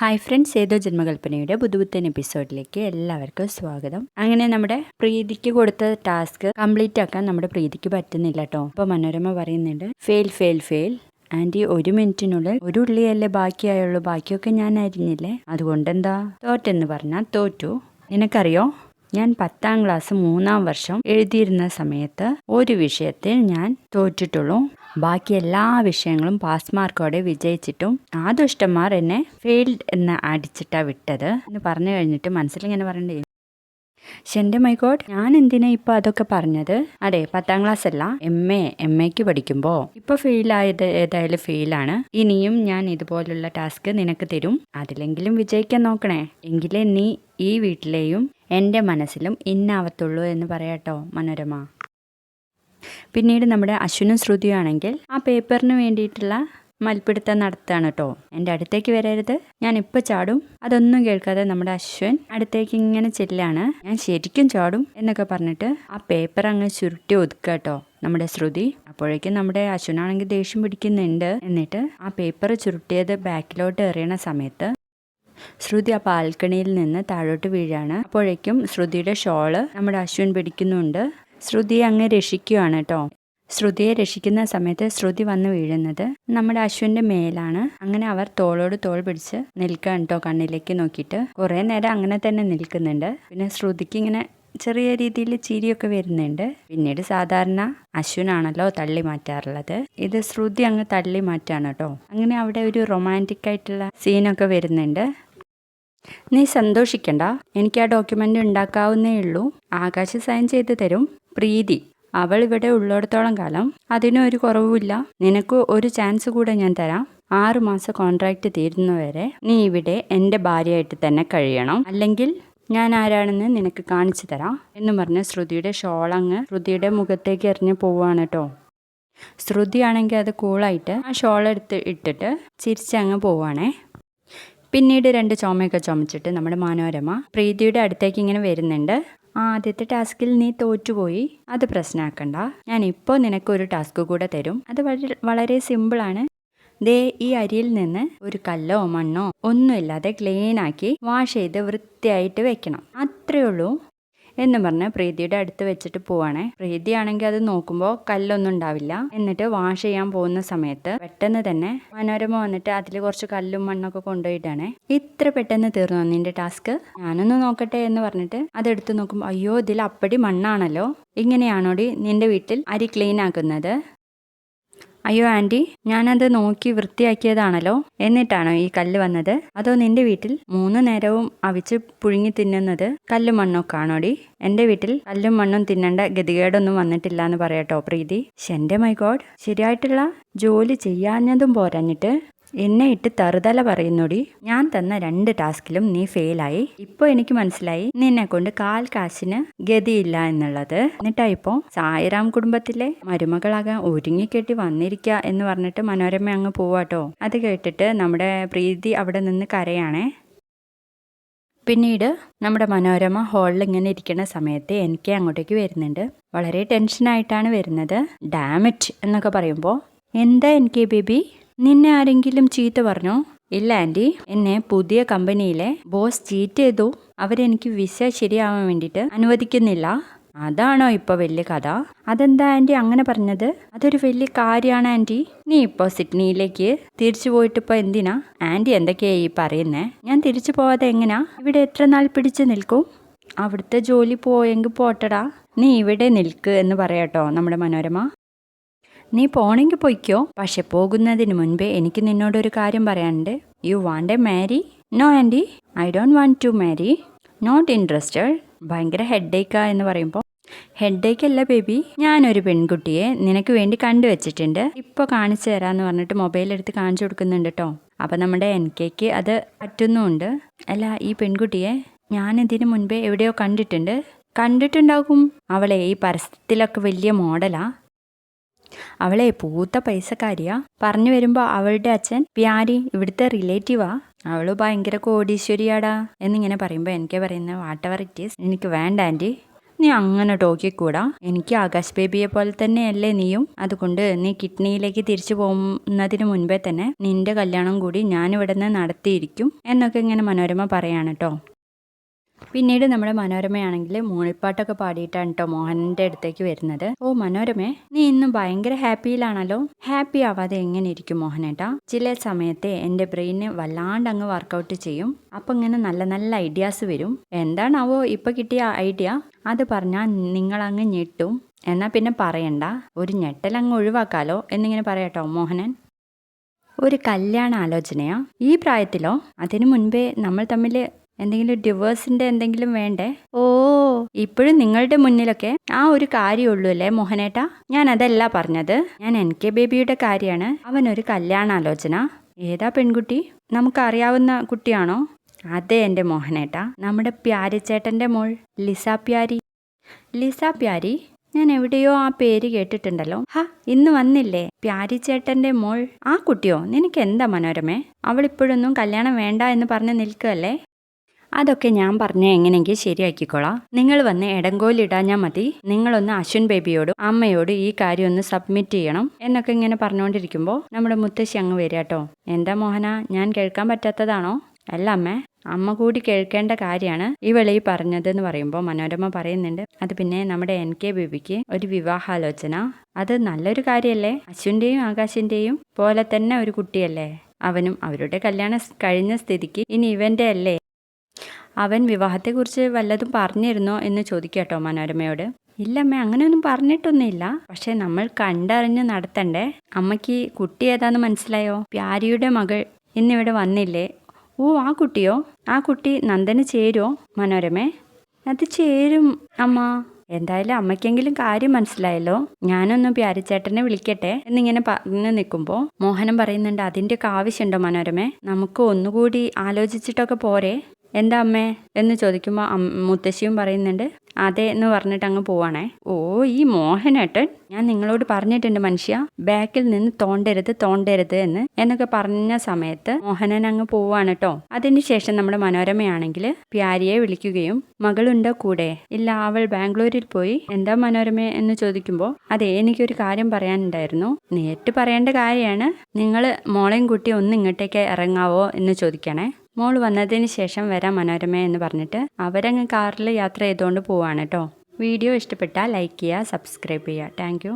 Hi friends ഏതോ ജന്മകൽപ്പനയുടെ പുതുപുത്തൻ എപ്പിസോഡിലേക്ക് എല്ലാവർക്കും സ്വാഗതം. അങ്ങനെ നമ്മുടെ പ്രീതിക്ക് കൊടുത്ത ടാസ്ക് കംപ്ലീറ്റ് ആക്കാൻ നമ്മുടെ പ്രീതിക്ക് പറ്റുന്നില്ല കേട്ടോ അപ്പൊ മനോരമ പറയുന്നുണ്ട് ഫെയിൽ ഫെയിൽ ഫെയിൽ ആന്റി ഒരു മിനിറ്റിനുള്ളിൽ ഒരു ഉള്ളിയല്ലേ ബാക്കിയായുള്ളൂ. ബാക്കിയൊക്കെ ഞാൻ അരിഞ്ഞില്ലേ? അതുകൊണ്ടെന്താ? തോറ്റെന്ന് പറഞ്ഞാൽ തോറ്റു. നിനക്കറിയോ? ഞാൻ പത്താം ക്ലാസ് മൂന്നാം വർഷം എഴുതിയിരുന്ന സമയത്ത് ഒരു വിഷയത്തിൽ ഞാൻ തോറ്റിട്ടുള്ളൂ. ബാക്കി എല്ലാ വിഷയങ്ങളും പാസ് മാർക്കോടെ വിജയിച്ചിട്ടും ആ ദുഷ്ടന്മാർ എന്നെ ഫെയിൽഡ് എന്ന് അടിച്ചിട്ടാ വിട്ടത് എന്ന് പറഞ്ഞു കഴിഞ്ഞിട്ട് മനസ്സിൽ മനസ്സിലിങ്ങനെ പറയണ്ടേ? പക്ഷെ എന്റെ മൈഗോഡ് ഞാൻ എന്തിനാ ഇപ്പൊ അതൊക്കെ പറഞ്ഞത്? അതെ പത്താം ക്ലാസ് അല്ല എം എ എം എക്ക് പഠിക്കുമ്പോ. ഇപ്പൊ ഫെയിൽ ആയത് ഏതായാലും ഫെയിലാണ് ഇനിയും ഞാൻ ഇതുപോലുള്ള ടാസ്ക് നിനക്ക് തരും. അതിലെങ്കിലും വിജയിക്കാൻ നോക്കണേ. എങ്കിലേ നീ ഈ വീട്ടിലെയും എന്റെ മനസ്സിലും ഇന്നാവത്തുള്ളൂ എന്ന് പറയാട്ടോ മനോരമ. പിന്നീട് നമ്മുടെ അശ്വിനും ശ്രുതിയാണെങ്കിൽ ആ പേപ്പറിന് വേണ്ടിയിട്ടുള്ള മൽപ്പിടുത്തം നടത്താണ് കേട്ടോ. എന്റെ അടുത്തേക്ക് വരരുത്. ഞാൻ ഇപ്പം ചാടും. അതൊന്നും കേൾക്കാതെ നമ്മുടെ അശ്വൻ അടുത്തേക്ക് ഇങ്ങനെ ചെല്ലാണ്. ഞാൻ ശരിക്കും ചാടും എന്നൊക്കെ പറഞ്ഞിട്ട് ആ പേപ്പർ അങ്ങ് ചുരുട്ടി ഒതുക്കുക കേട്ടോ നമ്മുടെ ശ്രുതി. അപ്പോഴേക്കും നമ്മുടെ അശ്വനാണെങ്കിൽ ദേഷ്യം പിടിക്കുന്നുണ്ട് എന്നിട്ട് ആ പേപ്പർ ചുരുട്ടിയത് ബാക്കിലോട്ട് എറിയണ സമയത്ത് ശ്രുതി ആ പാൽക്കണിയിൽ നിന്ന് താഴോട്ട് വീഴാണ്. അപ്പോഴേക്കും ശ്രുതിയുടെ ഷോൾ നമ്മുടെ അശ്വിൻ പിടിക്കുന്നുണ്ട്. ശ്രുതിയെ അങ്ങ് രക്ഷിക്കുകയാണ് കേട്ടോ ശ്രുതിയെ രക്ഷിക്കുന്ന സമയത്ത് ശ്രുതി വന്ന് വീഴുന്നത് നമ്മുടെ അശ്വിന്റെ മേലാണ്. അങ്ങനെ അവർ തോളോട് തോൾ പിടിച്ച് നിൽക്കാൻ കേട്ടോ കണ്ണിലേക്ക് നോക്കിയിട്ട്. കുറേ നേരം അങ്ങനെ തന്നെ നിൽക്കുന്നുണ്ട്. പിന്നെ ശ്രുതിക്ക് ഇങ്ങനെ ചെറിയ രീതിയിൽ ചിരിയൊക്കെ വരുന്നുണ്ട്. പിന്നീട് സാധാരണ അശ്വിനാണല്ലോ തള്ളി മാറ്റാറുള്ളത്. ഇത് ശ്രുതി അങ്ങ് തള്ളി മാറ്റാണ് കേട്ടോ അങ്ങനെ അവിടെ ഒരു റൊമാന്റിക് ആയിട്ടുള്ള സീനൊക്കെ വരുന്നുണ്ട്. നീ സന്തോഷിക്കണ്ട. എനിക്ക് ആ ഡോക്യുമെന്റ് ഉണ്ടാക്കാവുന്നേ ഉള്ളൂ. ആകാശ് സൈൻ ചെയ്ത് തരും. പ്രീതി അവൾ ഇവിടെ ഉള്ളിടത്തോളം കാലം. അതിനും ഒരു കുറവുമില്ല. നിനക്ക് ഒരു ചാൻസ് കൂടെ ഞാൻ തരാം. ആറുമാസം കോൺട്രാക്ട് തീരുന്നവരെ നീ ഇവിടെ എന്റെ ഭാര്യയായിട്ട് തന്നെ കഴിയണം. അല്ലെങ്കിൽ ഞാൻ ആരാണെന്ന് നിനക്ക് കാണിച്ചു തരാം എന്ന് പറഞ്ഞ് ശ്രുതിയുടെ ഷോളങ്ങ് ശ്രുതിയുടെ മുഖത്തേക്ക് എറിഞ്ഞു പോവുകയാണ് കേട്ടോ. ശ്രുതിയാണെങ്കിൽ അത് കൂളായിട്ട് ആ ഷോൾ എടുത്ത് ഇട്ടിട്ട് ചിരിച്ചങ്ങ് പോവാണേ. പിന്നീട് രണ്ട് ചുമയൊക്കെ ചുമച്ചിട്ട് നമ്മുടെ മനോരമ പ്രീതിയുടെ അടുത്തേക്ക് ഇങ്ങനെ വരുന്നുണ്ട്. ആദ്യത്തെ ടാസ്കിൽ നീ തോറ്റുപോയി. അത് പ്രശ്നമാക്കണ്ട ഞാൻ ഇപ്പോൾ നിനക്ക് ഒരു ടാസ്ക് കൂടെ തരും. അത് വളരെ സിമ്പിളാണ്. ദേ ഈ അരിയിൽ നിന്ന് ഒരു കല്ലോ മണ്ണോ ഒന്നുമില്ലാതെ ക്ലീനാക്കി വാഷ് ചെയ്ത് വൃത്തിയായിട്ട് വെക്കണം. അത്രയേ ഉള്ളൂ. എന്ന് പറഞ്ഞ് പ്രീതിയുടെ അടുത്ത് വെച്ചിട്ട് പോവാണേ. പ്രീതിയാണെങ്കിൽ അത് നോക്കുമ്പോൾ കല്ലൊന്നും ഉണ്ടാവില്ല. എന്നിട്ട് വാഷ് ചെയ്യാൻ പോകുന്ന സമയത്ത് പെട്ടെന്ന് തന്നെ മനോരമ വന്നിട്ട് അതിൽ കുറച്ച് കല്ലും മണ്ണൊക്കെ കൊണ്ടുപോയിട്ടാണ്. ഇത്ര പെട്ടെന്ന് തീർന്നു നിന്റെ ടാസ്ക്? ഞാനൊന്ന് നോക്കട്ടെ എന്ന് പറഞ്ഞിട്ട് അതെടുത്ത് നോക്കുമ്പോൾ അയ്യോ ഇതിൽ അപ്പടി മണ്ണാണല്ലോ. ഇങ്ങനെയാണോടി നിന്റെ വീട്ടിൽ അരി ക്ലീൻ ആക്കുന്നത്? അയ്യോ ആന്റി ഞാനത് നോക്കി വൃത്തിയാക്കിയതാണല്ലോ. എന്നിട്ടാണോ ഈ കല്ല് വന്നത്? അതോ നിന്റെ വീട്ടിൽ മൂന്ന് നേരവും അവിച്ച് പുഴുങ്ങി തിന്നുന്നത് കല്ലും മണ്ണൊക്കെ ആണോടി എന്റെ വീട്ടിൽ കല്ലും മണ്ണും തിന്നണ്ട ഗതികേടൊന്നും വന്നിട്ടില്ല എന്ന് പറയട്ടോ പ്രീതി. എന്റെ മൈ ഗോഡ്. ശരിയായിട്ടുള്ള ജോലി ചെയ്യാഞ്ഞതും പോരഞ്ഞിട്ട് എന്നെ ഇട്ട് തറുതല പറയുന്നോടി. ഞാൻ തന്ന രണ്ട് ടാസ്കിലും നീ ഫെയിലായി. ഇപ്പോൾ എനിക്ക് മനസ്സിലായി നിന്നെ കൊണ്ട് കാൽ കാശിന് ഗതിയില്ല എന്നുള്ളത്. എന്നിട്ടാ ഇപ്പോ സായിറാം കുടുംബത്തിലെ മരുമകളാകാൻ ഒരുങ്ങിക്കെട്ടി വന്നിരിക്കുക എന്ന് പറഞ്ഞിട്ട് മനോരമ അങ്ങ് പോവാട്ടോ. അത് കേട്ടിട്ട് നമ്മുടെ പ്രീതി അവിടെ നിന്ന് കരയാണേ. പിന്നീട് നമ്മുടെ മനോരമ ഹാളിൽ ഇങ്ങനെ ഇരിക്കുന്ന സമയത്ത് എനിക്ക് അങ്ങോട്ടേക്ക് വരുന്നുണ്ട്. വളരെ ടെൻഷനായിട്ടാണ് വരുന്നത്. ഡാമിറ്റ് എന്നൊക്കെ പറയുമ്പോൾ എന്താ എനിക്ക് ബേബി നിന്നെ ആരെങ്കിലും ചീത്ത പറഞ്ഞോ? ഇല്ല ആന്റി എന്നെ പുതിയ കമ്പനിയിലെ ബോസ് ചീറ്റ് ചെയ്തു. അവരെനിക്ക് വിസ ശരിയാവാൻ വേണ്ടിയിട്ട് അനുവദിക്കുന്നില്ല. അതാണോ ഇപ്പൊ വലിയ കഥ? അതെന്താ ആന്റി അങ്ങനെ പറഞ്ഞത്? അതൊരു വലിയ കാര്യമാണ് ആന്റി നീ ഇപ്പോൾ സിഡ്നിയിലേക്ക് തിരിച്ചു പോയിട്ട് ഇപ്പോൾ എന്തിനാ? ആന്റി എന്തൊക്കെയാ ഈ പറയുന്നേ? ഞാൻ തിരിച്ചു പോവാതെ എങ്ങനാ? ഇവിടെ എത്ര നാൾ പിടിച്ചു നിൽക്കും? അവിടുത്തെ ജോലി പോയെങ്കിൽ പോട്ടടാ. നീ ഇവിടെ നിൽക്ക് എന്ന് പറയാട്ടോ നമ്മുടെ മനോരമ. നീ പോണെങ്കിൽ പൊയ്ക്കോ. പക്ഷെ പോകുന്നതിന് മുൻപേ എനിക്ക് നിന്നോടൊരു കാര്യം പറയാനുണ്ട്. You want a marry no aunty I don't want to marry not interested ഭയങ്കര ഹെഡേക്കാ എന്ന് പറയുമ്പോൾ ഹെഡേക്ക് അല്ല ബേബി ഞാനൊരു പെൺകുട്ടിയെ നിനക്ക് വേണ്ടി കണ്ടുവച്ചിട്ടുണ്ട്. ഇപ്പോൾ കാണിച്ചു തരാമെന്ന് പറഞ്ഞിട്ട് മൊബൈൽ എടുത്ത് കാണിച്ചു കൊടുക്കുന്നുണ്ട് കേട്ടോ അപ്പോൾ നമ്മുടെ എൻ കെക്ക് അത് പറ്റുന്നുമുണ്ട് അല്ല ഈ പെൺകുട്ടിയെ ഞാൻ ഇതിനു മുൻപേ എവിടെയോ കണ്ടിട്ടുണ്ട്. കണ്ടിട്ടുണ്ടാകും. അവളെ ഈ പരസ്യത്തിലൊക്കെ വലിയ മോഡലാ അവളെ പൂത്ത പൈസക്കാരിയാ. പറഞ്ഞു വരുമ്പോൾ അവളുടെ അച്ഛൻ പ്യാരി ഇവിടുത്തെ റിലേറ്റീവാ അവൾ ഭയങ്കര കോടീശ്വരിയാടാ. എന്നിങ്ങനെ പറയുമ്പോൾ എനിക്ക് പറയുന്ന വാട്ടവർ ഇറ്റ് ഈസ് എനിക്ക് വേണ്ട ആന്റി നീ അങ്ങനെ ടോക്കിക്കൂടാ. എനിക്ക് ആകാശ് ബേബിയെ പോലെ തന്നെയല്ലേ നീയും. അതുകൊണ്ട് നീ കിഡ്നിയിലേക്ക് തിരിച്ചു പോകുന്നതിന് മുൻപേ തന്നെ നിന്റെ കല്യാണം കൂടി ഞാനിവിടെ നിന്ന് നടത്തിയിരിക്കും. എന്നൊക്കെ ഇങ്ങനെ മനോരമ പറയാണ് കേട്ടോ പിന്നീട് നമ്മുടെ മനോരമയാണെങ്കിൽ മൂളിപ്പാട്ടൊക്കെ പാടിയിട്ടാണ് കേട്ടോ മോഹന്റെ അടുത്തേക്ക് വരുന്നത്. ഓ മനോരമേ നീ ഇന്നും ഭയങ്കര ഹാപ്പിയിലാണല്ലോ. ഹാപ്പി ആവാതെ എങ്ങനെ ഇരിക്കും മോഹനേട്ടാ? ചില സമയത്തെ എന്റെ ബ്രെയിന് വല്ലാണ്ട് അങ്ങ് വർക്കൗട്ട് ചെയ്യും. അപ്പം ഇങ്ങനെ നല്ല നല്ല ഐഡിയാസ് വരും. എന്താണാവോ ഇപ്പം കിട്ടിയ ഐഡിയ? അത് പറഞ്ഞാൽ നിങ്ങളങ്ങ് ഞെട്ടും. എന്നാൽ പിന്നെ പറയണ്ട. ഒരു ഞെട്ടലങ്ങ് ഒഴിവാക്കാലോ എന്നിങ്ങനെ പറയട്ടോ മോഹനൻ. ഒരു കല്യാണ ആലോചനയാ ഈ പ്രായത്തിലോ? അതിനു മുൻപേ നമ്മൾ തമ്മിൽ എന്തെങ്കിലും ഡിവേഴ്സിന്റെ എന്തെങ്കിലും വേണ്ടേ? ഓ ഇപ്പോഴും നിങ്ങളുടെ മുന്നിലൊക്കെ ആ ഒരു കാര്യമുള്ളൂ അല്ലേ മോഹനേട്ടാ? ഞാൻ അതല്ല പറഞ്ഞത്. ഞാൻ എൻ കെ ബേബിയുടെ കാര്യമാണ്. അവനൊരു കല്യാണാലോചന. ഏതാ പെൺകുട്ടി? നമുക്കറിയാവുന്ന കുട്ടിയാണോ? അതെ എന്റെ മോഹനേട്ടാ. നമ്മുടെ പ്യാരിച്ചേട്ടന്റെ മോൾ ലിസ പ്യാരി. ലിസ പ്യാരി? ഞാൻ എവിടെയോ ആ പേര് കേട്ടിട്ടുണ്ടല്ലോ. ഹ ഇന്ന് വന്നില്ലേ? പ്യാരിച്ചേട്ടന്റെ മോൾ. ആ കുട്ടിയോ? നിനക്ക് എന്താ മനോരമേ? അവൾ അവളിപ്പോഴൊന്നും കല്യാണം വേണ്ട എന്ന് പറഞ്ഞ് നിൽക്കുകയല്ലേ? അതൊക്കെ ഞാൻ പറഞ്ഞ എങ്ങനെയെങ്കിൽ ശരിയാക്കിക്കോളാം. നിങ്ങൾ വന്ന് ഇടങ്കോലിടാഞ്ഞാൽ മതി. നിങ്ങളൊന്ന് അശ്വിൻ ബേബിയോടും അമ്മയോടും ഈ കാര്യം ഒന്ന് സബ്മിറ്റ് ചെയ്യണം എന്നൊക്കെ ഇങ്ങനെ പറഞ്ഞുകൊണ്ടിരിക്കുമ്പോൾ നമ്മുടെ മുത്തശ്ശി അങ്ങ് വരിക കേട്ടോ എന്താ മോഹന ഞാൻ കേൾക്കാൻ പറ്റാത്തതാണോ? അല്ല അമ്മേ അമ്മ കൂടി കേൾക്കേണ്ട കാര്യമാണ് ഈ വെളി പറഞ്ഞത് എന്ന് പറയുമ്പോൾ മനോരമ പറയുന്നുണ്ട്. അത് പിന്നെ നമ്മുടെ എൻ കെ ബേബിക്ക് ഒരു വിവാഹാലോചന. അത് നല്ലൊരു കാര്യമല്ലേ അശ്വിന്റെയും ആകാശിന്റെയും പോലെ തന്നെ ഒരു കുട്ടിയല്ലേ? അവനും അവരുടെ കല്യാണം കഴിഞ്ഞ സ്ഥിതിക്ക് ഇനി ഇവന്റെ അല്ലേ? അവൻ വിവാഹത്തെക്കുറിച്ച് വല്ലതും പറഞ്ഞിരുന്നോ എന്ന് ചോദിക്കാട്ടോ മനോരമയോട്. ഇല്ലമ്മ അങ്ങനെയൊന്നും പറഞ്ഞിട്ടൊന്നുമില്ല. പക്ഷെ നമ്മൾ കണ്ടറിഞ്ഞ് നടത്തണ്ടേ? അമ്മയ്ക്ക് കുട്ടി ഏതാന്ന് മനസ്സിലായോ? പ്യാരിയുടെ മകൾ ഇന്നിവിടെ വന്നില്ലേ? ഓ ആ കുട്ടിയോ? ആ കുട്ടി നന്ദന് ചേരുമോ മനോരമേ? അത് ചേരും അമ്മ. എന്തായാലും അമ്മയ്ക്കെങ്കിലും കാര്യം മനസ്സിലായല്ലോ. ഞാനൊന്ന് പ്യാരിച്ചേട്ടനെ വിളിക്കട്ടെ എന്നിങ്ങനെ പറഞ്ഞു നിൽക്കുമ്പോൾ മോഹനം പറയുന്നുണ്ട് അതിന്റെയൊക്കെ ആവശ്യമുണ്ടോ മനോരമേ? നമുക്ക് ഒന്നുകൂടി ആലോചിച്ചിട്ടൊക്കെ പോരെ. എന്താ അമ്മേ എന്ന് ചോദിക്കുമ്പോൾ മുത്തശ്ശിയും പറയുന്നുണ്ട് അതെ എന്ന് പറഞ്ഞിട്ട് അങ്ങ് പോവാണേ. ഓ ഈ മോഹനേട്ടൻ? ഞാൻ നിങ്ങളോട് പറഞ്ഞിട്ടുണ്ട് മനുഷ്യ ബാക്കിൽ നിന്ന് തോണ്ടരുത് തോണ്ടരുത് എന്ന് എന്നൊക്കെ പറഞ്ഞ സമയത്ത് മോഹനൻ അങ്ങ് പോവാണ് കേട്ടോ അതിനുശേഷം നമ്മുടെ മനോരമയാണെങ്കിൽ പ്യാരിയെ വിളിക്കുകയും മകളുണ്ടോ കൂടെ? ഇല്ല അവൾ ബാംഗ്ലൂരിൽ പോയി. എന്താ മനോരമ? എന്ന് ചോദിക്കുമ്പോൾ അതെ എനിക്കൊരു കാര്യം പറയാനുണ്ടായിരുന്നു. നേരിട്ട് പറയേണ്ട കാര്യമാണ്. നിങ്ങൾ മോളെയും കുട്ടി ഒന്ന് ഇങ്ങോട്ടേക്ക് ഇറങ്ങാവോ? എന്ന് ചോദിക്കണേ. മോൾ വന്നതിന് ശേഷം വരാം മനോരമ എന്ന് പറഞ്ഞിട്ട് അവരങ്ങ് കാറിൽ യാത്ര ചെയ്തുകൊണ്ട് പോവാണ് കേട്ടോ. വീഡിയോ ഇഷ്ടപ്പെട്ടാൽ ലൈക്ക് ചെയ്യുക സബ്സ്ക്രൈബ് ചെയ്യുക. താങ്ക്